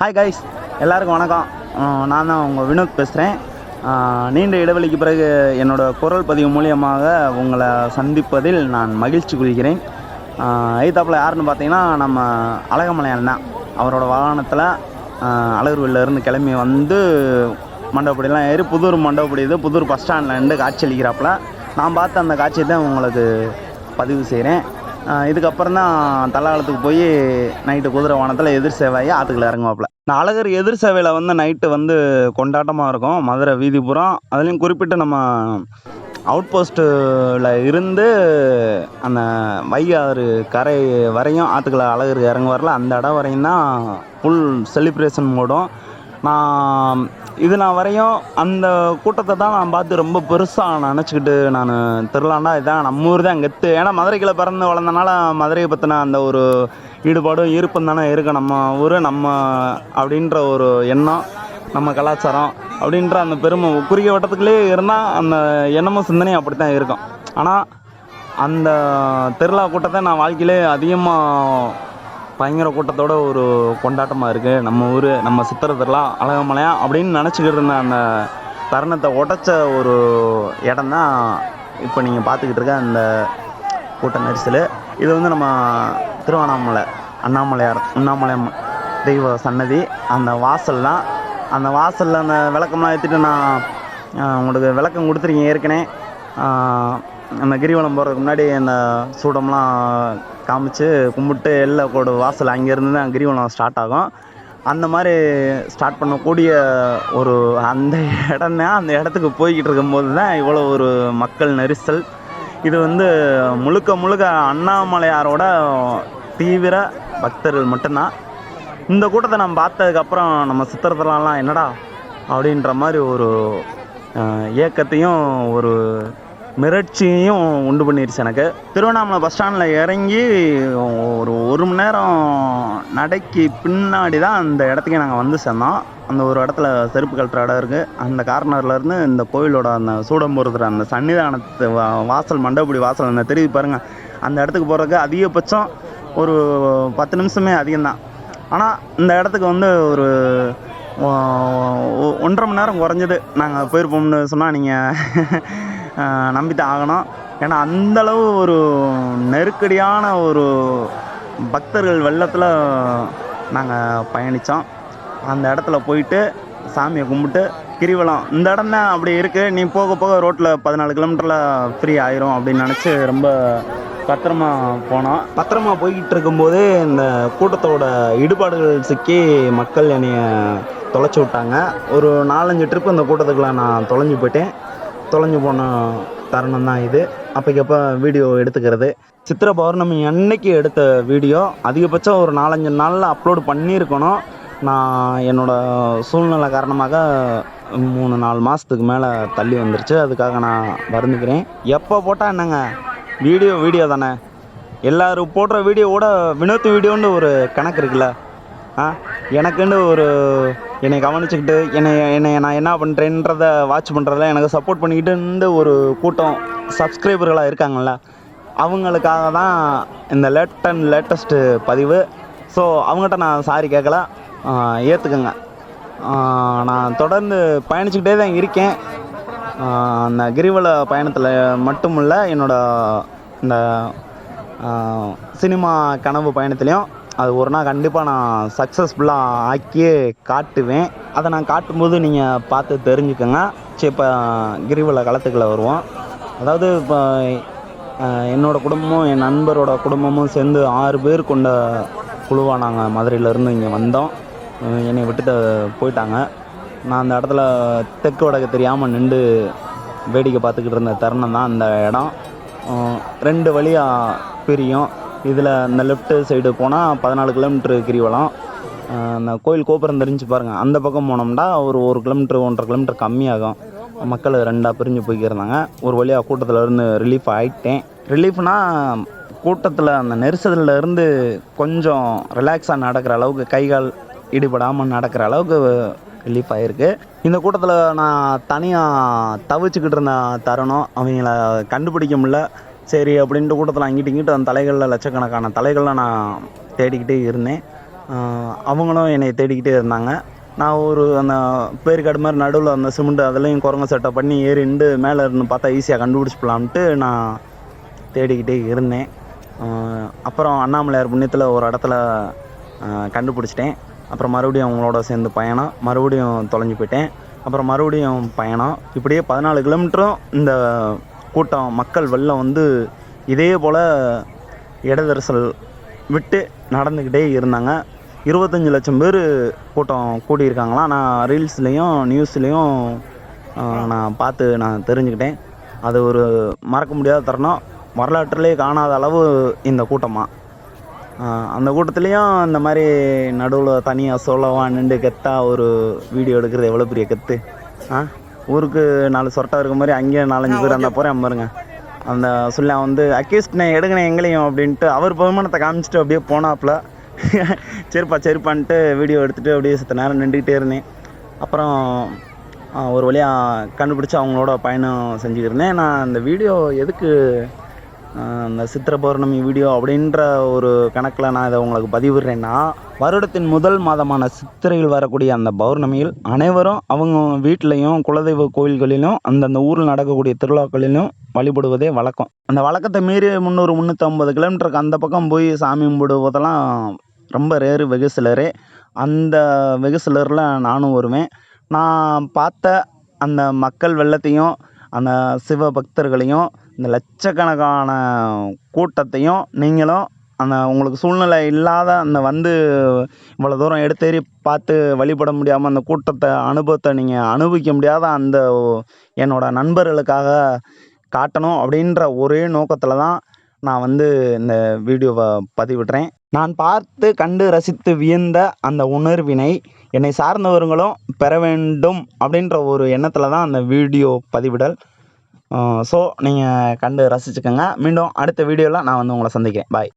Hi guys எல்லாருக்கும் வணக்கம். நான் தான் உங்கள் வினோத் பேசுகிறேன் நீண்ட இடைவெளிக்கு பிறகு என்னோடய குரல் பதிவு மூலியமாக உங்களை சந்திப்பதில் நான் மகிழ்ச்சி கொள்கிறேன். எய்தாப்பில் யாருன்னு பார்த்தீங்கன்னா நம்ம அழகமலையான் தான் அவரோட வாகனத்தில் அழகர்வெளில கிளம்பி வந்து மண்டபப்படிலாம் ஏறி புதூர் மண்டபப்படி இது புதூர் பஸ் ஸ்டாண்டில் இருந்து காட்சி அளிக்கிறாப்புல. நான் பார்த்த அந்த காட்சியை தான் உங்களுக்கு பதிவு செய்கிறேன் இதுக்கப்புறம் தான் தல்லாளத்துக்கு போய் நைட்டு குதிரை வானத்தில் எதிர் சேவையை ஆற்றுக்குள்ள இறங்குவாப்பில். இந்த அழகர் எதிர் சேவையில் வந்து நைட்டு வந்து கொண்டாட்டமாக இருக்கும். மதுரை வீதிபுறம் அதுலேயும் குறிப்பிட்டு நம்ம அவுட் போஸ்ட்டில் இருந்து அந்த வையாறு கரை வரையும் ஆற்றுக்குள்ள அழகர் இறங்குவார்ல. அந்த இடம் வரையும் தான் ஃபுல் செலிப்ரேஷன் மூடும். நான் இது நான் வரையும் அந்த கூட்டத்தை தான் நான் பார்த்து ரொம்ப பெருசாக நினச்சிக்கிட்டு நான் திருவிழாண்டா இதான் நம்ம ஊர் தான் கெத்து. ஏன்னா மதுரைக்கில் பிறந்து வளர்ந்தனால மதுரையை பற்றின அந்த ஒரு ஈடுபாடும் ஈர்ப்பும் தானே இருக்குது நம்ம ஊர் நம்ம அப்படின்ற ஒரு எண்ணம் நம்ம கலாச்சாரம் அப்படின்ற அந்த பெருமை குறுகிய வட்டத்துக்குள்ளேயே இருந்தால் அந்த எண்ணமும் சிந்தனையும் அப்படி தான் இருக்கும். ஆனால் அந்த திருவிழா கூட்டத்தை நான் வாழ்க்கையிலே அதிகமாக பயங்கர கூட்டத்தோட ஒரு கொண்டாட்டமாக இருக்குது நம்ம ஊர் நம்ம சித்திரை திருவிழா அழகமலையா அப்படின்னு நினச்சிக்கிட்டு இருந்த அந்த தருணத்தை உடைச்ச ஒரு இடம் தான் இப்போ நீங்கள் பார்த்துக்கிட்டு இருக்க அந்த கூட்ட நெரிசல் இது வந்து நம்ம திருவண்ணாமலை அண்ணாமலையார் அண்ணாமலை தெய்வ சன்னதி. அந்த வாசல் தான். அந்த வாசலில் அந்த விளக்கம்லாம் ஏற்றிட்டு நான் உங்களுக்கு விளக்கம் கொடுத்துருக்கீங்க ஏற்கனவே. நம்ம அந்த கிரிவலம் போகிறதுக்கு முன்னாடி அந்த சூடம்லாம் காமிச்சு கும்பிட்டு எல்லை கோடு வாசல் அங்கேருந்து தான் கிரிவலம் ஸ்டார்ட் ஆகும். அந்த மாதிரி ஸ்டார்ட் பண்ணக்கூடிய ஒரு அந்த இடம் தான் அந்த இடத்துக்கு போய்கிட்டு இருக்கும்போது தான் இவ்வளோ ஒரு மக்கள் நெரிசல். இது வந்து முழுக்க முழுக்க அண்ணாமலையாரோட தீவிர பக்தர்கள் மட்டும்தான். இந்த கூட்டத்தை நம்ம பார்த்ததுக்கப்புறம் நம்ம சித்திரத்துலலாம் என்னடா? அப்படின்ற மாதிரி ஒரு ஏக்கத்தையும் ஒரு மிரட்சியும் உண்டு பண்ணிடுச்சு எனக்கு. திருவண்ணாமலை பஸ் ஸ்டாண்டில் இறங்கி ஒரு ஒரு மணி நேரம் நடைக்கு பின்னாடி தான் அந்த இடத்துக்கே நாங்கள் வந்து சேர்ந்தோம். அந்த ஒரு இடத்துல செருப்பு கழட்டுற இடம் இருக்குது அந்த கார்னர்லேருந்து இந்த கோயிலோட அந்த சூடம் அந்த சன்னிதானத்து வா- வாசல் மண்டபடி வாசல் அந்த தெரிவி பாருங்கள் அந்த இடத்துக்கு போகிறதுக்கு அதிகபட்சம் ஒரு பத்து நிமிஷமே அதிகம்தான். ஆனால் இந்த இடத்துக்கு வந்து ஒரு ஒன்றரை மணி நேரம் குறைஞ்சது. நாங்கள் போயிருப்போம்னு சொன்னால் நீங்கள் நம்பித்தான் ஆகணும். ஏன்னா அந்தளவு ஒரு நெருக்கடியான ஒரு பக்தர்கள் வெள்ளத்தில் நாங்கள் பயணித்தோம் அந்த இடத்துல போயிட்டு சாமியை கும்பிட்டு கிரிவலம். இந்த இடம் தான் அப்படி இருக்குது நீ போக போக ரோட்டில் பதினாலு கிலோமீட்டரில் ஃப்ரீ ஆயிரும் அப்படின்னு நினச்சி ரொம்ப பத்திரமா போனோம். பத்திரமா போய்கிட்டு இருக்கும்போது இந்த கூட்டத்தோட இடுபாடுகள் சிக்கி மக்கள் என்னைய தொலைச்சி விட்டாங்க. ஒரு நாலஞ்சு ட்ரிப்பு இந்த கூட்டத்துக்குள்ள நான் தொலைஞ்சு போயிட்டேன். தொலைஞ்சு போன தருணம் தான் இது. அப்போக்கப்போ வீடியோ எடுத்துக்கிறது. சித்திரை பௌர்ணமி அன்னைக்கு எடுத்த வீடியோ. அதிகபட்சம் ஒரு நாலஞ்சு நாளில் அப்லோட் பண்ணியிருக்கணும். நான் என்னோடய சூழ்நிலை காரணமாக மூணு நாலு மாதத்துக்கு மேலே தள்ளி வந்துருச்சு. அதுக்காக நான் வருந்துக்கிறேன். எப்போ போட்டால் என்னங்க? வீடியோ வீடியோ தானே? எல்லாரும் போடுற வீடியோவோட வினோத் வீடியோன்னு ஒரு கணக்கு இருக்குல்ல? ஆ? எனக்குன்னு ஒரு என்னை கவனிச்சுக்கிட்டு என்னை என்னை நான் என்ன பண்ணுறேன்றத வாட்ச் பண்ணுறதுல எனக்கு சப்போர்ட் பண்ணிக்கிட்டு ஒரு கூட்டம் சப்ஸ்கிரைபர்களாக இருக்காங்கள்ல அவங்களுக்காக தான் இந்த லேட் அண்ட் லேட்டஸ்ட்டு பதிவு. ஸோ அவங்ககிட்ட நான் சாரி கேட்கல ஏற்றுக்குங்க நான் தொடர்ந்து பயணிச்சுக்கிட்டே தான் இருக்கேன். அந்த கிரிவல பயணத்தில் மட்டும் இல்லை என்னோட இந்த சினிமா கனவு பயணத்துலேயும் அது ஒரு நாள் கண்டிப்பாக நான் சக்ஸஸ்ஃபுல்லாக ஆக்கியே காட்டுவேன். அதை நான் காட்டும்போது நீங்கள் பார்த்து தெரிஞ்சுக்கோங்க. சரி இப்போ கிரிவல களத்துக்குள்ள வருவோம். அதாவது இப்போ என்னோடய குடும்பமும் என் நண்பரோட குடும்பமும் சேர்ந்து ஆறு பேர் கொண்ட குழுவாக நாங்கள் மதுரையிலேருந்து இங்கே வந்தோம். என்னை விட்டுட்டு போயிட்டாங்க. நான் அந்த இடத்துல தெற்கு வடக்கு தெரியாமல் நின்று வேடிக்கை பார்த்துக்கிட்டு இருந்த தருணம் தான் அந்த இடம். ரெண்டு வழியாக பிரியும். இதில் இந்த லெஃப்ட் சைடு போனால் பதினாலு கிலோமீட்ரு கிரிவலம். அந்த கோயில் கோபுரம் தெரிஞ்சு பாருங்கள் அந்த பக்கம் போனோம்னா ஒரு ஒரு கிலோமீட்ரு ஒன்றரை கிலோமீட்டர் கம்மியாகும். மக்கள் ரெண்டாக பிரிஞ்சு போய்க்கிருந்தாங்க. ஒரு வழியாக கூட்டத்தில் இருந்து ரிலீஃப் ஆகிட்டேன் ரிலீஃப்னால் கூட்டத்தில் அந்த நெரிசலில் இருந்து கொஞ்சம் ரிலாக்ஸாக நடக்கிற அளவுக்கு கை கால் ஈடுபடாமல் நடக்கிற அளவுக்கு ரிலீஃப் ஆகிருக்கு இந்த கூட்டத்தில் நான் தனியாக தவிச்சுக்கிட்டு இருந்த தருணம் அவங்கள கண்டுபிடிக்க முடியல. சரி அப்படின்ட்டு கூட்டத்தில் அங்கிட்டு இங்கிட்டு அந்த தலைகளில் லட்சக்கணக்கான தலைகளில் நான் தேடிக்கிட்டே இருந்தேன். அவங்களும் என்னை தேடிக்கிட்டே இருந்தாங்க. நான் ஒரு அந்த பேருக்காடு மாதிரி நடுவில் அந்த சிமெண்ட் அதுலேயும் குரங்க சட்டை பண்ணி ஏறிண்டு மேலே இருந்து பார்த்தா ஈஸியாக கண்டுபிடிச்சிப்பலான்ட்டு நான் தேடிக்கிட்டே இருந்தேன். அப்புறம் அண்ணாமலையார் புண்ணியத்தில் ஒரு இடத்துல கண்டுபிடிச்சிட்டேன். அப்புறம் மறுபடியும் அவங்களோட சேர்ந்து பயணம். மறுபடியும் தொலைஞ்சு போயிட்டேன். அப்புறம் மறுபடியும் பயணம். இப்படியே பதினாலு கிலோமீட்டரும் இந்த கூட்டம் மக்கள் வெள்ளம் வந்து இதே போல் இடதரிசல் விட்டு நடந்துக்கிட்டே இருந்தாங்க. இருபத்தஞ்சி லட்சம் பேர் கூட்டம் கூடியிருக்காங்களாம் நான் ரீல்ஸ்லேயும் நியூஸ்லேயும் நான் பார்த்து நான் தெரிஞ்சுக்கிட்டேன். அது ஒரு மறக்க முடியாத தருணம். வரலாற்றிலே காணாத அளவு இந்த கூட்டமாக அந்த கூட்டத்துலேயும் இந்த மாதிரி நடுவில் தனியாக சோலோவாக நின்று கெத்தாக ஒரு வீடியோ எடுக்கிறது எவ்வளோ பெரிய கெத்து ஆ? ஊருக்கு நாலு சொரட்டா இருக்க மாதிரி அங்கேயே நாலஞ்சு பேர் அந்த போகிறேன் பாருங்க. அந்த சொல்ல வந்து அக்யூஸ்ட்னே எடுங்கண்ணே எங்களையும் அப்படின்ட்டு அவர் பகுமானத்தை காமிச்சிட்டு அப்படியே போனாப்புல. சரிப்பா சரிப்பான்ட்டு வீடியோ எடுத்துகிட்டு அப்படியே சத்த நேரம் நின்றுக்கிட்டே இருந்தேன். அப்புறம் ஒரு வழியாக கண்டுபிடிச்சி அவங்களோட பயணம் செஞ்சுக்கிருந்தேன் நான் அந்த வீடியோ எதுக்கு இந்த சித்திர பௌர்ணமி வீடியோ அப்படின்ற ஒரு கணக்கில் நான் இதை உங்களுக்கு பதிவிடுறேன்னா வருடத்தின் முதல் மாதமான சித்திரையில் வரக்கூடிய அந்த பௌர்ணமியில் அனைவரும் அவங்க வீட்லேயும் குலதெய்வ கோயில்களிலும் அந்தந்த ஊரில் நடக்கக்கூடிய திருவிழாக்களிலும் வழிபடுவதே வழக்கம். அந்த வழக்கத்தை மீறி முந்நூறு முந்நூற்றம்பது கிலோமீட்டருக்கு அந்த பக்கம் போய் சாமி கும்பிடுவதெல்லாம் ரொம்ப ரேரு வெகு சிலரே. அந்த வெகு சிலரில் நானும் வருவேன். நான் பார்த்த அந்த மக்கள் வெள்ளத்தையும் அந்த சிவ பக்தர்களையும் இந்த லட்சக்கணக்கான கூட்டத்தையும் நீங்களும் அந்த உங்களுக்கு சூழ்நிலை இல்லாத அந்த வந்து இவ்வளோ தூரம் எடுத்தேறி பார்த்து வழிபட முடியாமல் அந்த கூட்டத்தை அனுபவத்தை நீங்கள் அனுபவிக்க முடியாத அந்த என்னோடய நண்பர்களுக்காக காட்டணும் அப்படின்ற ஒரே நோக்கத்தில் தான் நான் வந்து இந்த வீடியோவை பதிவிடுறேன். நான் பார்த்து கண்டு ரசித்து வியந்த அந்த உணர்வினை என்னை சார்ந்தவர்களும் பெற வேண்டும் அப்படின்ற ஒரு எண்ணத்தில் தான் அந்த வீடியோ பதிவிடல். ஸோ நீங்கள் கண்டு ரசிச்சுக்கோங்க. மீண்டும் அடுத்த வீடியோவில் நான் வந்து உங்களை சந்திக்கிறேன். பாய்